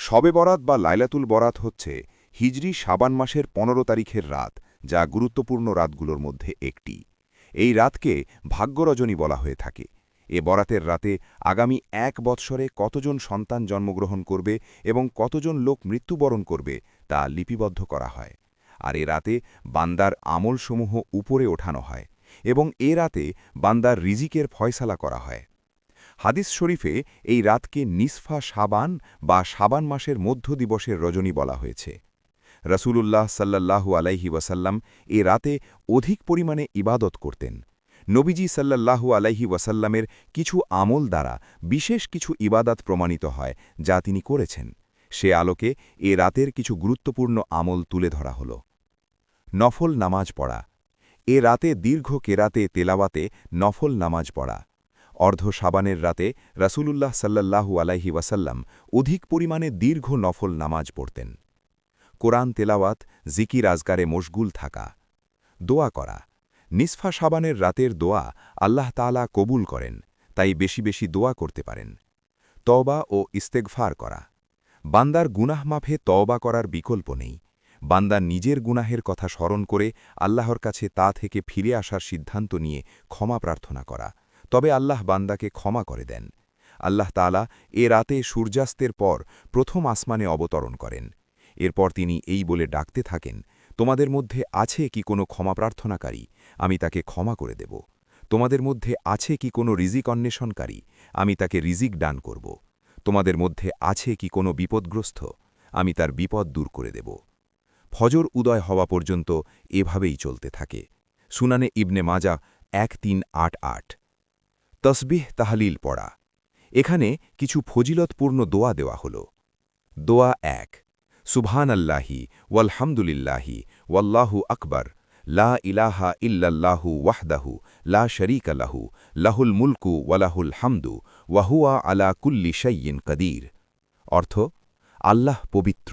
শবে বরাত বা লাইলাতুল বরাত হচ্ছে হিজরি সাবান মাসের পনেরো তারিখের রাত, যা গুরুত্বপূর্ণ রাতগুলোর মধ্যে একটি। এই রাতকে ভাগ্যরজনী বলা হয়ে থাকে। এ বরাতের রাতে আগামী এক বৎসরে কতজন সন্তান জন্মগ্রহণ করবে এবং কতজন লোক মৃত্যুবরণ করবে তা লিপিবদ্ধ করা হয়। আর এ রাতে বান্দার আমলসমূহ উপরে ওঠানো হয় এবং এ রাতে বান্দার রিজিকের ফয়সালা করা হয়। হাদিস শরীফে এই রাতকে নিসফা সাবান বা সাবান মাসের মধ্য দিবসের রজনী বলা হয়েছে। রসুলুল্লাহ সাল্লাল্লাহু আলাইহি ওয়াসাল্লাম এ রাতে অধিক পরিমাণে ইবাদত করতেন। নবীজি সাল্লাল্লাহু আলাইহি ওয়াসাল্লামের কিছু আমল দ্বারা বিশেষ কিছু ইবাদাত প্রমাণিত হয় যা তিনি করেছেন। সে আলোকে এ রাতের কিছু গুরুত্বপূর্ণ আমল তুলে ধরা হল। নফল নামাজ পড়া। এ রাতে দীর্ঘ কেরাতে তেলাওয়াতে নফল নামাজ পড়া। অর্ধ সাবানের রাতে রাসূলুল্লাহ সাল্লাল্লাহু আলাইহি ওয়াসাল্লাম অধিক পরিমাণে দীর্ঘ নফল নামাজ পড়তেন। কোরআন তেলাওয়াত, জিকির আজগারে মশগুল থাকা। দোয়া করা। নিসফা সাবানের রাতের দোয়া আল্লাহ তালা কবুল করেন, তাই বেশি বেশি দোয়া করতে পারেন। তওবা ও ইস্তেগফার করা। বান্দার গুনাহ মাফে তওবা করার বিকল্প নেই। বান্দা নিজের গুনাহের কথা স্মরণ করে আল্লাহর কাছে তা থেকে ফিরে আসার সিদ্ধান্ত নিয়ে ক্ষমা প্রার্থনা করা। তবে আল্লাহ বান্দাকে ক্ষমা করে দেন। আল্লাহ তালা এ রাতে সূর্যাস্তের পর প্রথম আসমানে অবতরণ করেন। এরপর তিনি এই বলে ডাকতে থাকেন, তোমাদের মধ্যে আছে কি কোনো ক্ষমা প্রার্থনাকারী? আমি তাকে ক্ষমা করে দেব। তোমাদের মধ্যে আছে কি কোনো রিজিক অন্বেষণকারী? আমি তাকে রিজিক দান করব। তোমাদের মধ্যে আছে কি কোনো বিপদগ্রস্ত? আমি তার বিপদ দূর করে দেব। ফজর উদয় হওয়া পর্যন্ত এভাবেই চলতে থাকে। সুনানে ইবনে মাজা এক তিন আট আট। তসবিহ তাহলিল পড়া। এখানে কিছু ফজিলতপূর্ণ দোয়া দেওয়া হল। দোয়া এক সুবহান আল্লাহি ওয়ালহামদুলিল্লাহি ওয়াল্লাহু আকবর, লা ইলাহা ইল্লাল্লাহু ওয়াহদাহু লা শরীকা লাহু, লাহুল মুলকু ওয়ালাহুল হামদু ওয়াহুয়া আলা কুল্লি শৈয়িন কদির। অর্থ, আল্লাহ পবিত্র,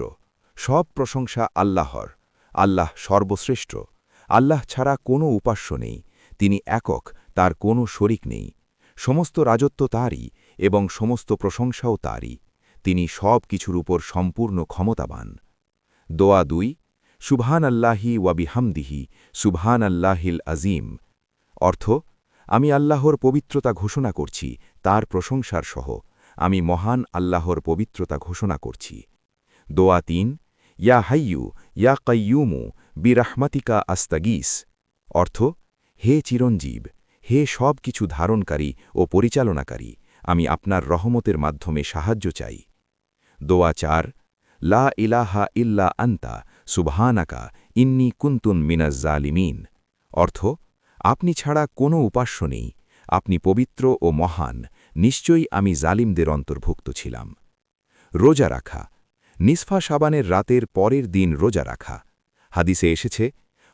সব প্রশংসা আল্লাহর, আল্লাহ সর্বশ্রেষ্ঠ, আল্লাহ ছাড়া কোনো উপাস্য নেই, তিনি একক, তার কোনো শরিক নেই। সমস্ত রাজত্ব তারই এবং সমস্ত প্রশংসাও তারই। তিনি সব কিছুর উপর সম্পূর্ণ ক্ষমতাবান। দোয়া দুই সুবহান আল্লাহি ওয়াবিহামদিহি সুবহান আল্লাহিল আজিম। অর্থ, আমি আল্লাহর পবিত্রতা ঘোষণা করছি, তার প্রশংসার সহ। আমি মহান আল্লাহর পবিত্রতা ঘোষণা করছি। দোয়া তিন, ইয়া হাইয়ু, ইয়া কাইয়ুমু, বিরাহমাতিকা আস্তাগিস। অর্থ, হে চিরঞ্জীব হে সব কিছু ধারণকারী ও পরিচালনাকারী, আমি আপনার রহমতের মাধ্যমে সাহায্য চাই। দোয়া চার, লা ইলাহা ইল্লা আন্তা, সুবহানাকা, ইন্নি কুন্তুন মিনাজ মিনাজ্জালিমিন অর্থ, আপনি ছাড়া কোনো উপাস্য নেই, আপনি পবিত্র ও মহান, নিশ্চয়ই আমি জালিমদের অন্তর্ভুক্ত ছিলাম। রোজা রাখা, নিসফা সাবানের রাতের পরের দিন রোজা রাখা। হাদিসে এসেছে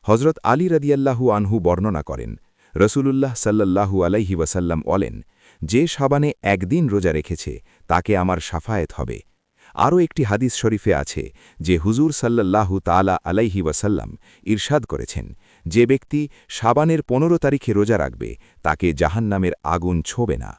হজরত আলী রদিয়াল্লাহু আনহু বর্ণনা করেন রসুলুল্লাহ সাল্লাহু আলাইহি ওয়াসাল্লাম বলেন, যে সাবানে একদিন রোজা রেখেছে, তাকে আমার সাফায়েত হবে। আরও একটি হাদিস শরীফে আছে, যে হুজুর সাল্লাল্লাহু তালা আলাইহি ওয়াসাল্লাম ইরশাদ করেছেন, যে ব্যক্তি সাবানের পনেরো তারিখে রোজা রাখবে, তাকে জাহান্নামের আগুন ছোবে না।